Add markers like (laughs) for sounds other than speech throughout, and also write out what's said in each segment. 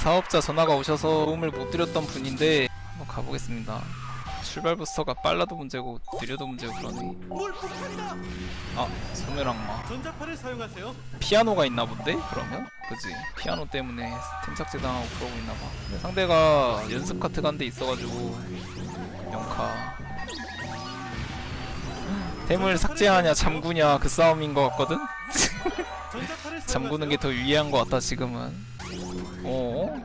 사업자 전화가 오셔서 도움을 못 드렸던 분인데 한번 가보겠습니다. 출발 부스터가 빨라도 문제고 느려도 문제고 그러네. 아 소멸악마. 전자파를 사용하세요. 피아노가 있나 본데? 그러면? 그지 피아노 때문에 템 삭제당하고 그러고 있나 봐 근데 상대가 연습 카트가 한 대 있어가지고 영카 템을 삭제하냐 잠구냐 그 싸움인 것 같거든? (laughs) 잠그는 게 더 유리한 것 같다 지금은 어?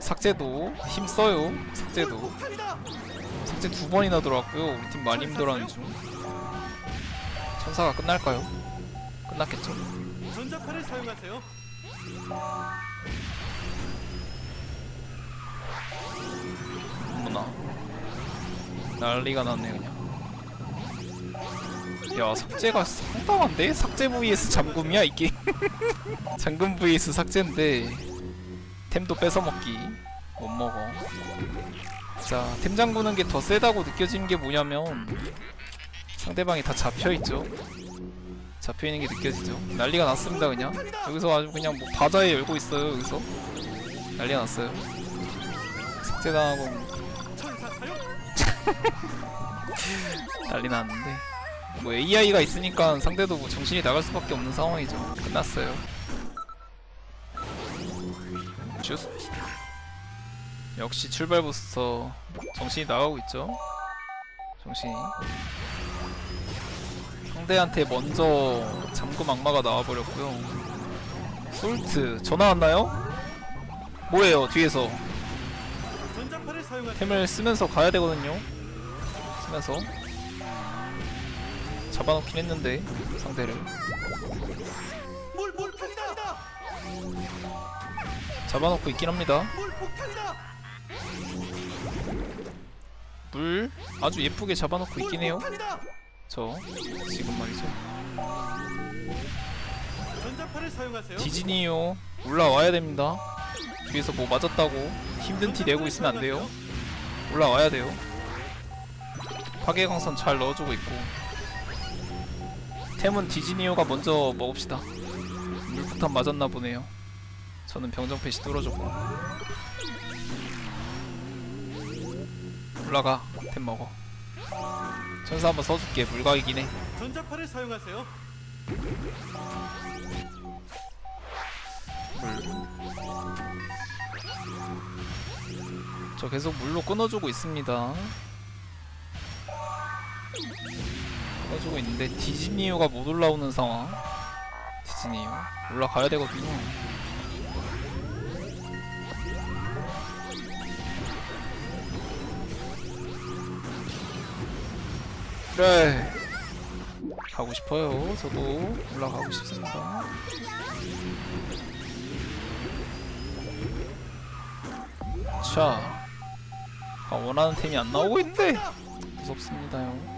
삭제도 힘써요 삭제도. 삭제 두 번이나 들어왔고요 우리 팀 많이 힘들어하는 중 천사가 끝날까요? 끝났겠죠? 전자파를 사용하세요. 어머나 난리가 났네 그냥 야 삭제가 상당한데? 삭제 vs 잠금이야 이게 (laughs) 잠금 vs 삭제인데 템도 뺏어먹기. 못 먹어. 자 템 잠그는 게 더 세다고 느껴지는 게 뭐냐면 상대방이 다 잡혀있죠. 잡혀있는 게 느껴지죠. 난리가 났습니다 그냥. 여기서 아주 그냥 뭐 바다에 열고 있어요 여기서. 난리가 났어요. 삭제당하고. (laughs) 난리 났는데. 뭐 AI가 있으니까 상대도 뭐 정신이 나갈 수밖에 없는 상황이죠. 끝났어요 슛 역시 출발 부스터 정신이 나가고 있죠 정신이 상대한테 먼저 잠금 악마가 나와버렸고요 솔트 전화 왔나요? 뭐예요 뒤에서. 템을 쓰면서 가야 되거든요. 쓰면서 잡아놓긴 했는데 상대를. 잡아놓고 있긴 합니다. 물 아주 예쁘게 잡아놓고 있긴 해요. 저 지금 말이죠. 디즈니요 올라와야 됩니다. 뒤에서 뭐 맞았다고 힘든 티 내고 있으면 안 돼요. 올라와야 돼요. 파괴강선 잘 넣어주고 있고 템은 디즈니오가 먼저 먹읍시다. 물폭탄 맞았나 보네요. 저는 병정패시 뚫어줬고 올라가 템 먹어. 천사 한번 써줄게 물각이긴 해. 전자파를 사용하세요. 저 계속 물로 끊어주고 있습니다. 끊어주고 있는데 디즈니오가 못 올라오는 상황. 디즈니오 올라가야 되거든요. 그래 가고 싶어요. 저도 올라가고 싶습니다. 자, 아, 원하는 템이 안 나오고 있는데 무섭습니다요.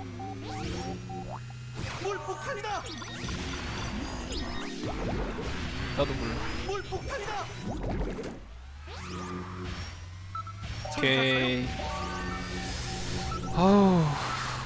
나도 몰라. 오케이. 아우,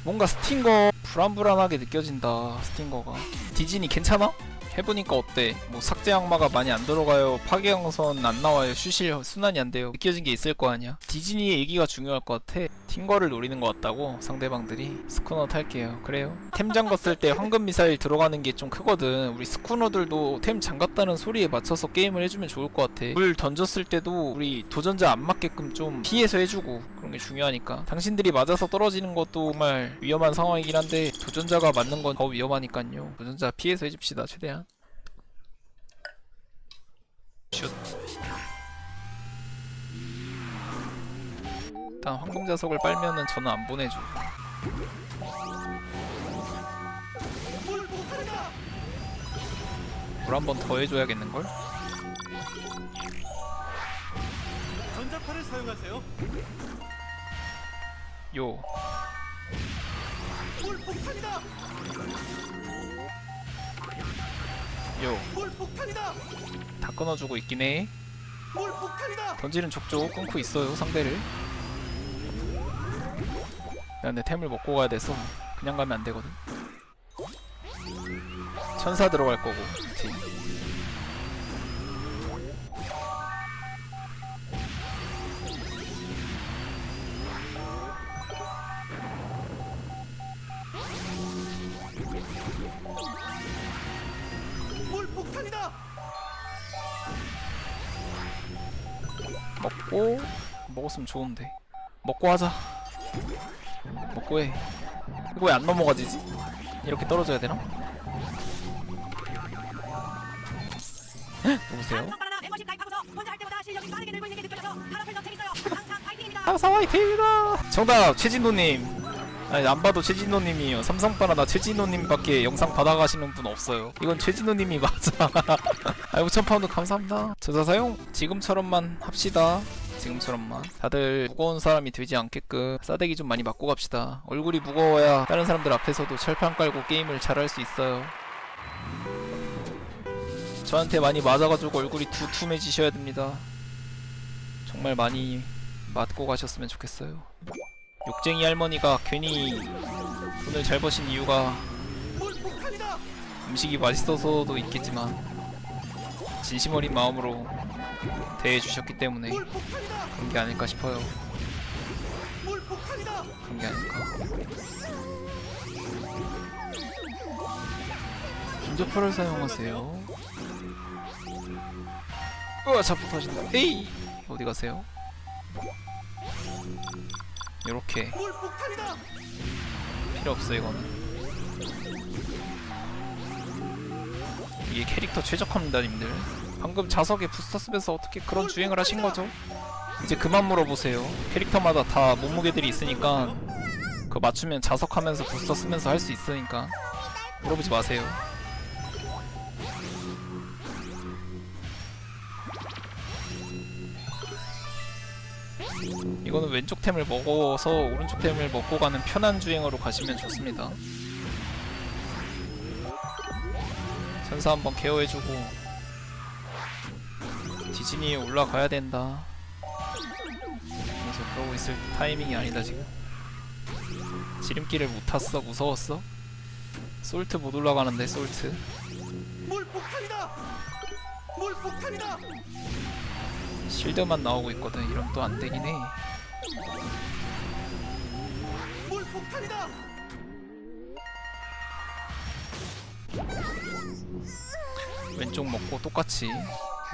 뭔가 스팅거 불안불안하게 느껴진다. 스팅거가. 디즈니 괜찮아? 해보니까 어때? 뭐 삭제 악마가 많이 안 들어가요. 파괴강선 안 나와요. 수실 순환이 안 돼요. 느껴진 게 있을 거 아니야. 디즈니의 얘기가 중요할 것 같아. 팅거를 노리는 것 같다고 상대방들이 스쿠너 탈게요. 그래요. 템 잠갔을 때 황금 미사일 들어가는 게 좀 크거든. 우리 스쿠너들도 템 잠갔다는 소리에 맞춰서 게임을 해주면 좋을 것 같아. 물 던졌을 때도 우리 도전자 안 맞게끔 좀 피해서 해주고 그런 게 중요하니까. 당신들이 맞아서 떨어지는 것도 정말 위험한 상황이긴 한데 도전자가 맞는 건 더 위험하니까요. 도전자 피해서 해줍시다 최대한. 슛. 일단 황금 자석을 빨면은 저는 안 보내줘. 물 한 번 더 해줘야겠는 걸. 전자파를 사용하세요. 요. 물 폭탄이다. 요. 물 폭탄이다. 다 끊어주고 있긴 해. 물 폭탄이다. 던지는 족족 끊고 있어요 상대를. 근데 템을 먹고 가야 돼서 그냥 가면 안 되거든. 천사 들어갈 거고, 그치? 이제 먹고 먹었으면 좋은데 먹고 하자 먹고 해 이거 왜 안 넘어가지지? 이렇게 떨어져야 되나? 헉, 누구세요? 항상. 항상 화이팅입니다 정답 최진호님 아니 안 봐도 최진호님이요 삼성바나나 최진호님밖에 영상 받아가시는 분 없어요 이건 최진호님이 맞아 (laughs) 아이 5천파운드 감사합니다 저자 사용 지금처럼만 합시다 지금처럼만. 다들 무거운 사람이 되지 않게끔 싸대기 좀 많이 맞고 갑시다. 얼굴이 무거워야 다른 사람들 앞에서도 철판 깔고 게임을 잘할 수 있어요. 저한테 많이 맞아가지고 얼굴이 두툼해지셔야 됩니다. 정말 많이 맞고 가셨으면 좋겠어요. 욕쟁이 할머니가 괜히 돈을 잘 버신 이유가. 음식이 맛있어서도 있겠지만 진심 어린 마음으로 대해주셨기 때문에. 그런 게 아닐까 싶어요. 그런 게 아닐까 긴저퍼를 사용하세요 으아 자꾸 터진다 에이 어디 가세요? 요렇게. 필요 없어 이거는 이게 캐릭터 최적화입니다 님들 방금 자석에 부스터 쓰면서 어떻게 그런 주행을 하신 거죠? 이제 그만 물어보세요 캐릭터마다 다 몸무게들이 있으니까 그거 맞추면 자석하면서 부스터 쓰면서 할 수 있으니까 물어보지 마세요 이거는 왼쪽 템을 먹어서 오른쪽 템을 먹고 가는 편한 주행으로 가시면 좋습니다. 전사 한번 케어해주고 디즈니에 올라가야 된다. 그래서 그러고 있을 타이밍이 아니다 지금. 지름길을 못 탔어 무서웠어? 솔트 못 올라가는데 솔트. 물 폭탄이다. 물 폭탄이다. 실드만 나오고 있거든. 이러면 또안 되긴 해. 물 폭탄이다. 왼쪽 먹고 똑같이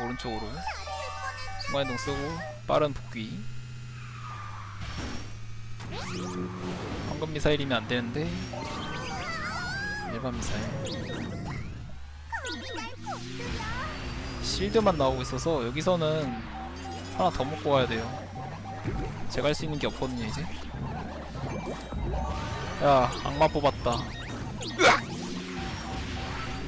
오른쪽으로. 순간이동 쓰고 빠른 복귀. 황금 미사일이면 안 되는데 일반 미사일. 실드만 나오고 있어서 여기서는 하나 더 먹고 가야 돼요. 제가 할 수 있는 게 없거든요 이제. 야 악마 뽑았다.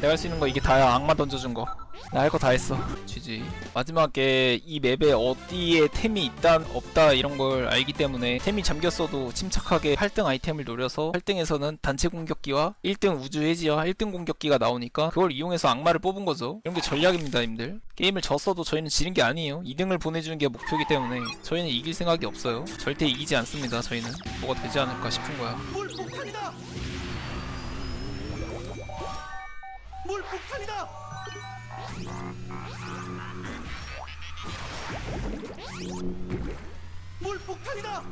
내가 할 수 있는 거 이게 다야. 악마 던져준 거 나 할 거 다 했어. GG 마지막에 이 맵에 어디에 템이 있다 없다 이런 걸 알기 때문에 템이 잠겼어도 침착하게 8등 아이템을 노려서 8등에서는 단체 공격기와 1등 우주 해지와 1등 공격기가 나오니까 그걸 이용해서 악마를 뽑은 거죠. 이런 게 전략입니다 님들. 게임을 졌어도 저희는 지는 게 아니에요. 2등을 보내주는 게 목표이기 때문에 저희는 이길 생각이 없어요. 절대 이기지 않습니다 저희는. 뭐가 되지 않을까 싶은 거야 물폭탄이다. 물폭탄이다. 물 폭탄이다.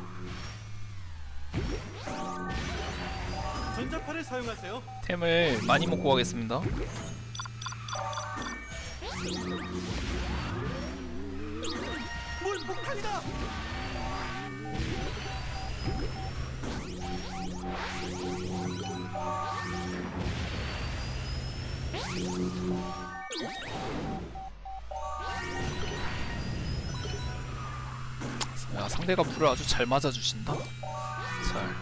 전자파를 사용하세요. 템을 많이 먹고 가겠습니다 물 폭탄이다. 야 상대가 물을 아주 잘 맞아주신다. 잘.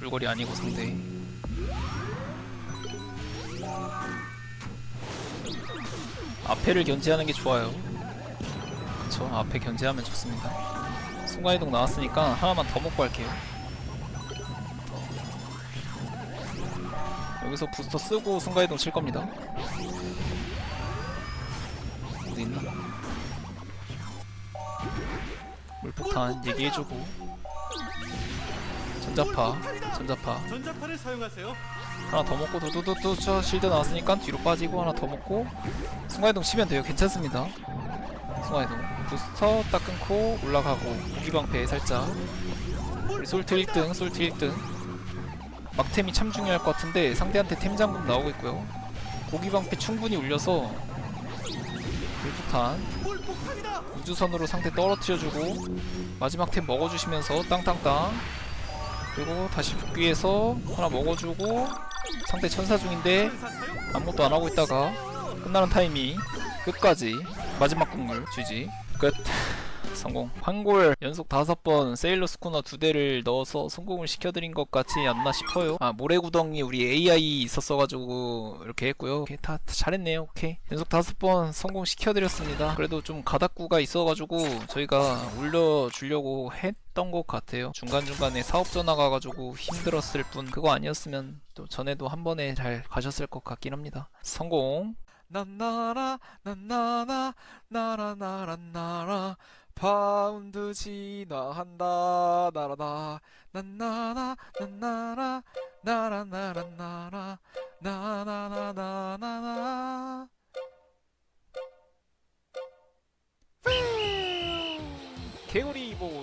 물거리 아니고 상대. 앞에를 견제하는 게 좋아요. 그쵸? 앞에 견제하면 좋습니다. 순간이동 나왔으니까 하나만 더 먹고 할게요 여기서 부스터 쓰고 순간이동 칠 겁니다. 어디 있나? 물폭탄 얘기해주고. 전자파 전자파. 전자파를 사용하세요. 하나 더 먹고 두두두두 저 실드 나왔으니까 뒤로 빠지고 하나 더 먹고 순간이동 치면 돼요. 괜찮습니다. 순간이동. 부스터 딱 끊고 올라가고. 무기방패 살짝. 우리 솔트 1등 솔트 1등 막템이 참 중요할 것 같은데 상대한테 템 잠금 나오고 있고요 고기방패 충분히 올려서 불폭탄. 우주선으로 상대 떨어뜨려주고 마지막 템 먹어주시면서 땅땅땅 그리고 다시 복귀해서 하나 먹어주고 상대 천사 중인데. 아무것도 안 하고 있다가 끝나는 타이밍 끝까지 마지막 국물 GG 끝 성공 한골 연속 다섯 번 세일러 스쿠너 두 대를 넣어서 성공을 시켜드린 것 같지 않나 싶어요 아 모래구덩이 우리 AI 있었어가지고 이렇게 했고요 오케이, 다, 다 잘했네요 오케이 연속 다섯 번 성공 시켜드렸습니다 그래도 좀 가닥구가 있어가지고 저희가 올려주려고 했던 것 같아요 중간중간에 사업 전화 가가지고 힘들었을 뿐 그거 아니었으면 또 전에도 한 번에 잘 가셨을 것 같긴 합니다 성공 난나라 난나나 나라 나라 나라 파운드 진화한다. 나라나 난나나 난나라 나라 나라 나라 나나나나나나. (laughs) 개구리 뭐